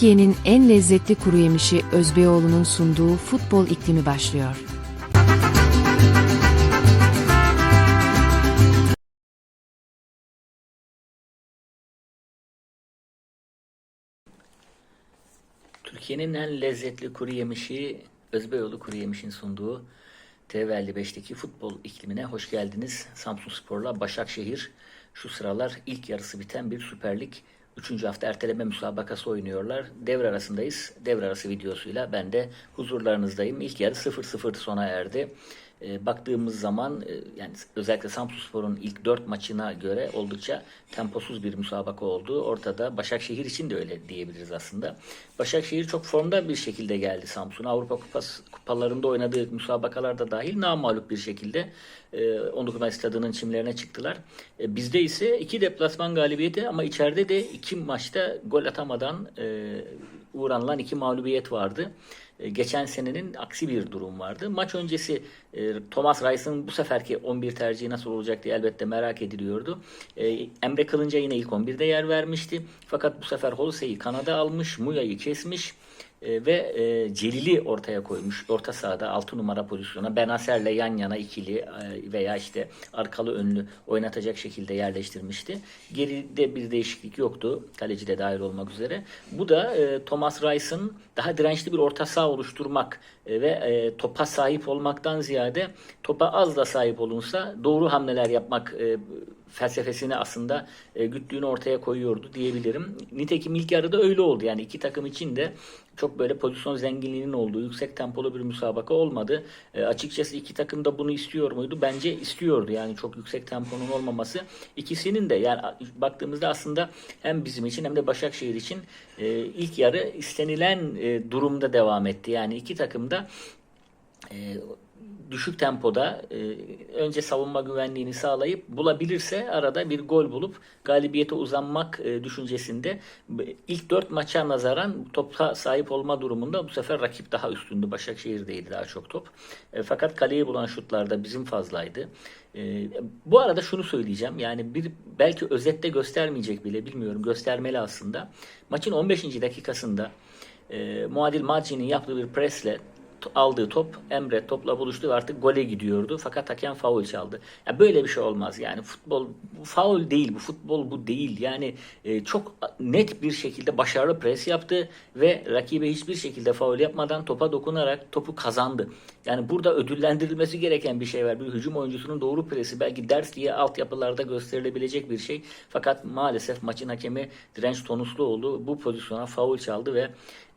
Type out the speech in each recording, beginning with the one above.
Türkiye'nin en lezzetli kuru yemişi Özbeyoğlu'nun sunduğu futbol iklimi başlıyor. Türkiye'nin en lezzetli kuru yemişi Özbeyoğlu Kuru Yemiş'in sunduğu TV55'teki futbol iklimine hoş geldiniz. Samsun Spor'la Başakşehir şu sıralar ilk yarısı biten bir Süper Lig 3. hafta erteleme müsabakası oynuyorlar. Devre arasındayız. Devre arası videosuyla ben de huzurlarınızdayım. İlk yarı 0-0 sona erdi. E, baktığımız zaman e, yani özellikle Samsunspor'un ilk 4 maçına göre oldukça temposuz bir müsabaka oldu. Ortada Başakşehir için de öyle diyebiliriz aslında. Başakşehir çok formda bir şekilde geldi Samsun. Avrupa Kupası, kupalarında oynadığı müsabakalarda dahil namağlup bir şekilde e, 19 Mayıs stadının çimlerine çıktılar. E, bizde ise iki deplasman galibiyeti ama içeride de iki maçta gol atamadan e, uğranılan iki mağlubiyet vardı. E, geçen senenin aksi bir durum vardı. Maç öncesi e, Thomas Rice'ın bu seferki 11 tercihi nasıl olacak diye elbette merak ediliyordu. E, Emre Kılınca yine ilk 11'de yer vermişti. Fakat bu sefer Holsey'i kanada almış, Muya'yı kesmiş e, ve e, Celil'i ortaya koymuş. Orta sahada 6 numara pozisyona Benaser'le yan yana ikili e, veya işte arkalı önlü oynatacak şekilde yerleştirmişti. Geride bir değişiklik yoktu. Kaleci de dahil olmak üzere. Bu da e, Thomas Rice'ın daha dirençli bir orta saha oluşturmak e, ve e, topa sahip olmaktan ziyade topa az da sahip olunsa doğru hamleler yapmak e, felsefesini aslında e, güttüğünü ortaya koyuyordu diyebilirim. Nitekim ilk yarıda öyle oldu. Yani iki takım için de çok böyle pozisyon zenginliğinin olduğu yüksek tempolu bir müsabaka olmadı. E, açıkçası iki takım da bunu istiyor muydu? Bence istiyordu. Yani çok yüksek temponun olmaması. İkisinin de yani baktığımızda aslında hem bizim için hem de Başakşehir için e, ilk yarı istenilen e, durumda devam etti. Yani iki takım da e, düşük tempoda e, önce savunma güvenliğini sağlayıp bulabilirse arada bir gol bulup galibiyete uzanmak e, düşüncesinde ilk dört maça nazaran topa sahip olma durumunda bu sefer rakip daha üstündü. Başakşehir'deydi daha çok top. E, fakat kaleyi bulan şutlarda bizim fazlaydı. E, bu arada şunu söyleyeceğim. Yani bir belki özette göstermeyecek bile bilmiyorum. Göstermeli aslında. Maçın 15. dakikasında e, Muadil Maci'nin yaptığı bir presle aldığı top Emre topla buluştu ve artık gole gidiyordu. Fakat hakem faul çaldı. Ya böyle bir şey olmaz yani. Futbol bu faul değil. Bu futbol bu değil. Yani e, çok net bir şekilde başarılı pres yaptı ve rakibe hiçbir şekilde faul yapmadan topa dokunarak topu kazandı. Yani burada ödüllendirilmesi gereken bir şey var. Bir hücum oyuncusunun doğru presi belki ders diye altyapılarda gösterilebilecek bir şey. Fakat maalesef maçın hakemi direnç tonuslu oldu. Bu pozisyona faul çaldı ve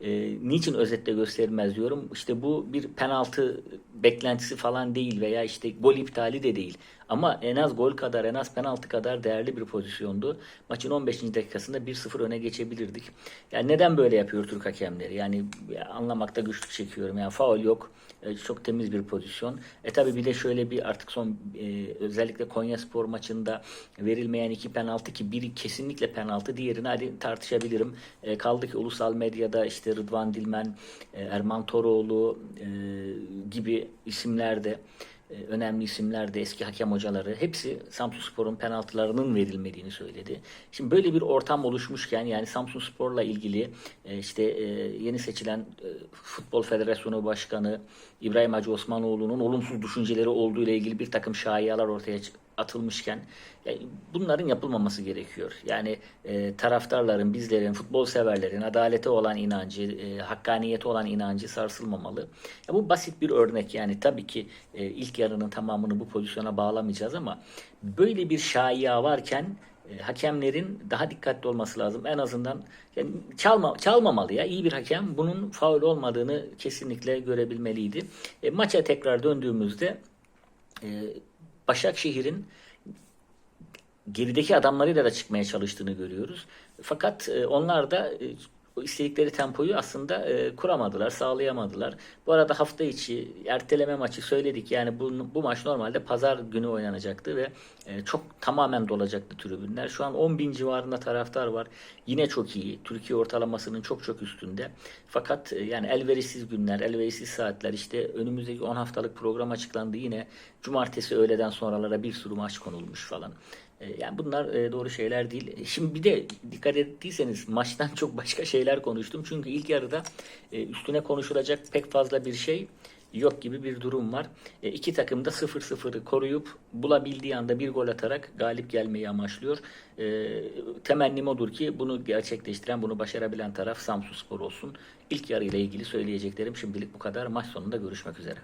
e, niçin özetle gösterilmez diyorum. İşte bu bir penaltı beklentisi falan değil veya işte gol iptali de değil. Ama en az gol kadar en az penaltı kadar değerli bir pozisyondu. Maçın 15. dakikasında 1-0 öne geçebilirdik. Yani neden böyle yapıyor Türk hakemleri? Yani anlamakta güçlük çekiyorum. Yani faul yok. E, çok temiz bir pozisyon. E tabi bir de şöyle bir artık son e, özellikle Konya Spor maçında verilmeyen iki penaltı ki biri kesinlikle penaltı diğerini hadi tartışabilirim. E, kaldı ki ulusal medyada işte Rıdvan Dilmen, Erman Toroğlu e, gibi isimler de e, önemli isimler de eski hakem hocaları hepsi Samsun Spor'un penaltılarının verilmediğini söyledi. Şimdi böyle bir ortam oluşmuşken yani Samsun Spor'la ilgili e, işte e, yeni seçilen Futbol Federasyonu Başkanı İbrahim Hacı Osmanoğlu'nun olumsuz düşünceleri olduğu ile ilgili bir takım şayialar ortaya atılmışken yani bunların yapılmaması gerekiyor. Yani e, taraftarların, bizlerin, futbol severlerin adalete olan inancı, e, hakkaniyete olan inancı sarsılmamalı. Ya bu basit bir örnek yani tabii ki e, ilk yarının tamamını bu pozisyona bağlamayacağız ama böyle bir şaia varken e, hakemlerin daha dikkatli olması lazım. En azından yani çalma, çalmamalı ya. İyi bir hakem bunun faul olmadığını kesinlikle görebilmeliydi. E, maça tekrar döndüğümüzde e, Başakşehir'in gerideki adamlarıyla da çıkmaya çalıştığını görüyoruz. Fakat e, onlar da e, istedikleri tempoyu aslında e, kuramadılar, sağlayamadılar. Bu arada hafta içi erteleme maçı söyledik. Yani bu, bu maç normalde pazar günü oynanacaktı ve e, çok tamamen dolacaktı tribünler. Şu an 10 bin civarında taraftar var. Yine çok iyi. Türkiye ortalamasının çok çok üstünde. Fakat e, yani elverişsiz günler, elverişsiz saatler işte önümüzdeki 10 haftalık program açıklandı yine. Cumartesi öğleden sonralara bir sürü maç konulmuş falan. E, yani bunlar e, doğru şeyler değil. Şimdi bir de dikkat ettiyseniz maçtan çok başka şeyler konuştum. Çünkü ilk yarıda e, üstüne konuşulacak pek fazla bir şey yok gibi bir durum var. E, iki takım da 0-0'ı koruyup bulabildiği anda bir gol atarak galip gelmeyi amaçlıyor. E, temennim odur ki bunu gerçekleştiren, bunu başarabilen taraf Samsunspor olsun. İlk yarı ile ilgili söyleyeceklerim şimdilik bu kadar. Maç sonunda görüşmek üzere.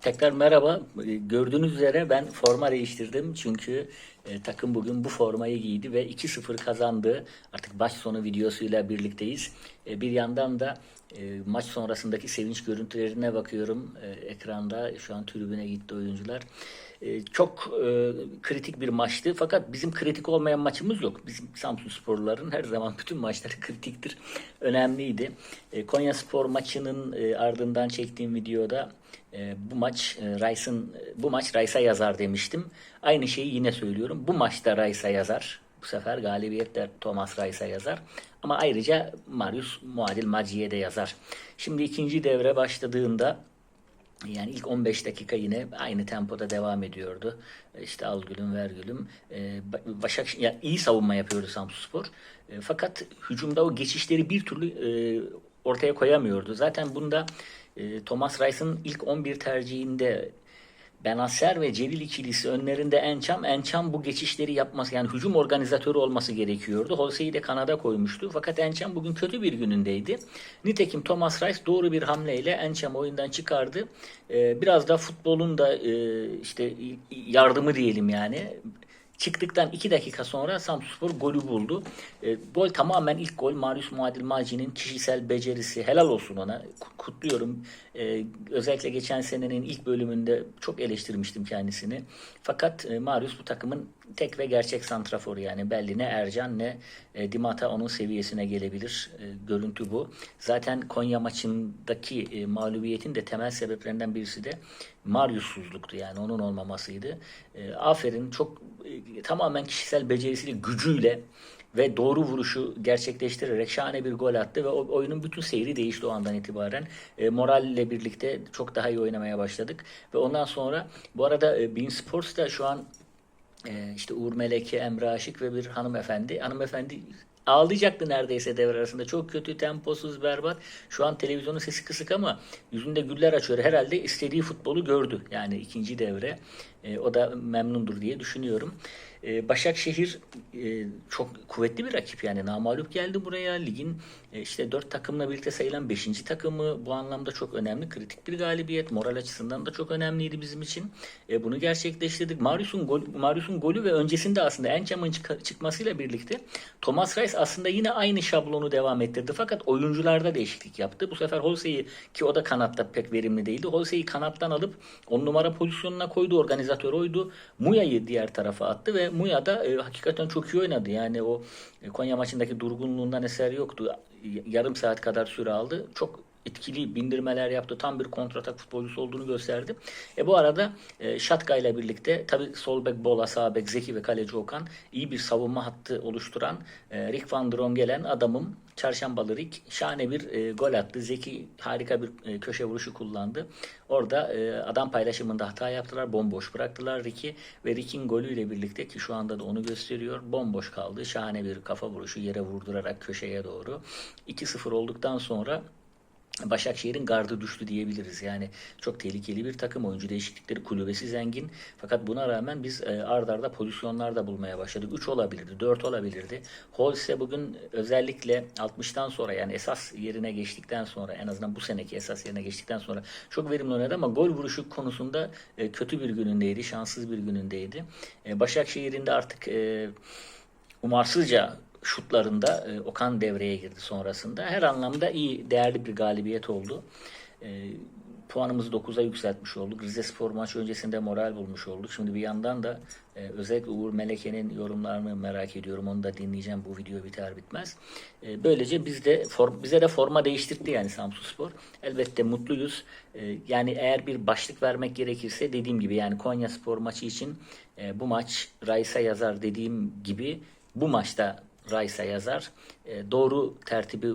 Tekrar merhaba. Gördüğünüz üzere ben forma değiştirdim. Çünkü e, takım bugün bu formayı giydi ve 2-0 kazandı. Artık maç sonu videosuyla birlikteyiz. E, bir yandan da e, maç sonrasındaki sevinç görüntülerine bakıyorum. E, ekranda şu an tribüne gitti oyuncular. E, çok e, kritik bir maçtı. Fakat bizim kritik olmayan maçımız yok. Bizim Samsun Sporluların her zaman bütün maçları kritiktir. Önemliydi. E, Konya Spor maçının e, ardından çektiğim videoda e, bu maç e, Rice'ın bu maç Rice'a yazar demiştim. Aynı şeyi yine söylüyorum. Bu maçta Rice'a yazar. Bu sefer galibiyet de Thomas Rice'a yazar. Ama ayrıca Marius Muadil Maci'ye de yazar. Şimdi ikinci devre başladığında yani ilk 15 dakika yine aynı tempoda devam ediyordu. İşte al gülüm ver gülüm. Ee, Başak yani iyi savunma yapıyordu Samsunspor. Ee, fakat hücumda o geçişleri bir türlü e, ortaya koyamıyordu. Zaten bunda e, Thomas Rice'ın ilk 11 tercihinde Benacer ve Celil ikilisi önlerinde Ençam. Ençam bu geçişleri yapması yani hücum organizatörü olması gerekiyordu. Holse'yi de kanada koymuştu. Fakat Ençam bugün kötü bir günündeydi. Nitekim Thomas Rice doğru bir hamleyle Ençam oyundan çıkardı. Ee, biraz da futbolun da e, işte yardımı diyelim yani. Çıktıktan 2 dakika sonra Samsunspor golü buldu. E, gol tamamen ilk gol Marius Muadil Maci'nin kişisel becerisi. Helal olsun ona. Kutluyorum. E, özellikle geçen senenin ilk bölümünde çok eleştirmiştim kendisini. Fakat e, Marius bu takımın tek ve gerçek santraforu yani belli ne Ercan ne e, Dimata onun seviyesine gelebilir. E, görüntü bu. Zaten Konya maçındaki e, mağlubiyetin de temel sebeplerinden birisi de Marius'suzluktu yani onun olmamasıydı. E, aferin çok e, tamamen kişisel becerisiyle gücüyle ve doğru vuruşu gerçekleştirerek şahane bir gol attı ve oyunun bütün seyri değişti o andan itibaren. E, moralle birlikte çok daha iyi oynamaya başladık ve ondan sonra bu arada e, Bein Sports da şu an e, işte Uğur Meleke, Emre Aşık ve bir hanımefendi. Hanımefendi ağlayacaktı neredeyse devre arasında. Çok kötü, temposuz, berbat. Şu an televizyonun sesi kısık ama yüzünde güller açıyor. Herhalde istediği futbolu gördü. Yani ikinci devre. E, o da memnundur diye düşünüyorum. E, Başakşehir e, çok kuvvetli bir rakip yani namalup geldi buraya. Ligin işte dört takımla birlikte sayılan beşinci takımı bu anlamda çok önemli. Kritik bir galibiyet. Moral açısından da çok önemliydi bizim için. E, bunu gerçekleştirdik. Marius'un gol, Marius'un golü ve öncesinde aslında Encham'ın çık- çıkmasıyla birlikte Thomas Rice aslında yine aynı şablonu devam ettirdi. Fakat oyuncularda değişiklik yaptı. Bu sefer Holsey'i ki o da kanatta pek verimli değildi. Holsey'i kanattan alıp on numara pozisyonuna koydu. Organizatör oydu. Muya'yı diğer tarafa attı ve Muya da e, hakikaten çok iyi oynadı. Yani o e, Konya maçındaki durgunluğundan eser yoktu. Yarım saat kadar süre aldı. Çok etkili bindirmeler yaptı. Tam bir kontratak futbolcusu olduğunu gösterdi. E bu arada e, Şatka ile birlikte tabi sol bek Bola, sağ bek Zeki ve kaleci Okan iyi bir savunma hattı oluşturan e, Rick Van Drongelen adamım Çarşambalı Rick şahane bir e, gol attı. Zeki harika bir e, köşe vuruşu kullandı. Orada e, adam paylaşımında hata yaptılar. Bomboş bıraktılar Rick'i ve Rick'in golüyle birlikte ki şu anda da onu gösteriyor. Bomboş kaldı. Şahane bir kafa vuruşu yere vurdurarak köşeye doğru. 2-0 olduktan sonra Başakşehir'in gardı düştü diyebiliriz. Yani çok tehlikeli bir takım. Oyuncu değişiklikleri kulübesi zengin. Fakat buna rağmen biz e, ard arda pozisyonlar da bulmaya başladık. 3 olabilirdi, 4 olabilirdi. Holse bugün özellikle 60'tan sonra yani esas yerine geçtikten sonra en azından bu seneki esas yerine geçtikten sonra çok verimli oynadı ama gol vuruşu konusunda e, kötü bir günündeydi. Şanssız bir günündeydi. E, Başakşehir'in de artık umarsızca şutlarında e, Okan devreye girdi sonrasında. Her anlamda iyi, değerli bir galibiyet oldu. E, puanımızı 9'a yükseltmiş olduk. Rize Spor maç öncesinde moral bulmuş olduk. Şimdi bir yandan da e, özellikle Uğur Meleke'nin yorumlarını merak ediyorum. Onu da dinleyeceğim bu video biter bitmez. E, böylece biz de form, bize de forma değiştirdi yani Samsun Spor. Elbette mutluyuz. E, yani eğer bir başlık vermek gerekirse dediğim gibi yani Konya Spor maçı için e, bu maç Rais'a yazar dediğim gibi bu maçta Rice'a yazar. E, doğru tertibi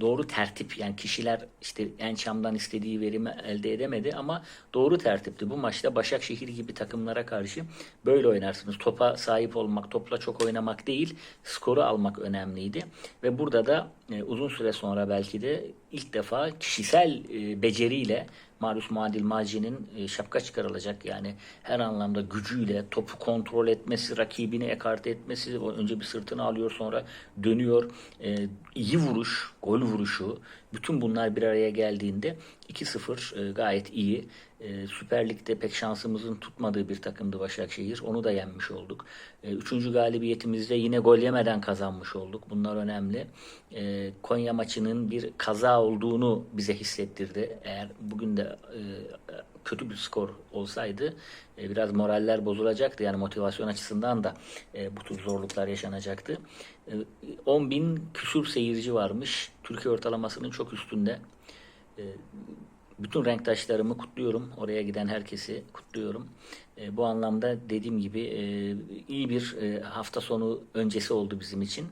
doğru tertip yani kişiler işte Ençam'dan istediği verimi elde edemedi ama doğru tertipti. Bu maçta Başakşehir gibi takımlara karşı böyle oynarsınız. Topa sahip olmak, topla çok oynamak değil, skoru almak önemliydi. Ve burada da e, uzun süre sonra belki de ilk defa kişisel e, beceriyle Marius Muadil Maci'nin e, şapka çıkarılacak. Yani her anlamda gücüyle topu kontrol etmesi, rakibini ekarte etmesi, önce bir sırtını alıyor sonra dönüyor. E, iyi vuruş, gol vuruşu, bütün bunlar bir araya geldiğinde 2-0 e, gayet iyi. E, Süper Lig'de pek şansımızın tutmadığı bir takımdı Başakşehir. Onu da yenmiş olduk. E, Üçüncü galibiyetimizde yine gol yemeden kazanmış olduk. Bunlar önemli. E, Konya maçının bir kaza olduğunu bize hissettirdi. Eğer bugün de kötü bir skor olsaydı e, biraz moraller bozulacaktı. Yani motivasyon açısından da e, bu tür zorluklar yaşanacaktı. E, 10 bin küsur seyirci varmış. Türkiye ortalamasının çok üstünde. E, bütün renktaşlarımı kutluyorum. Oraya giden herkesi kutluyorum. E, bu anlamda dediğim gibi e, iyi bir e, hafta sonu öncesi oldu bizim için.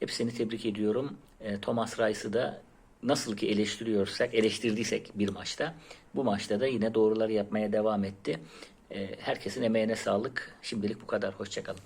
Hepsini tebrik ediyorum. E, Thomas Rice'ı da nasıl ki eleştiriyorsak, eleştirdiysek bir maçta, bu maçta da yine doğruları yapmaya devam etti. E, herkesin emeğine sağlık. Şimdilik bu kadar. Hoşçakalın.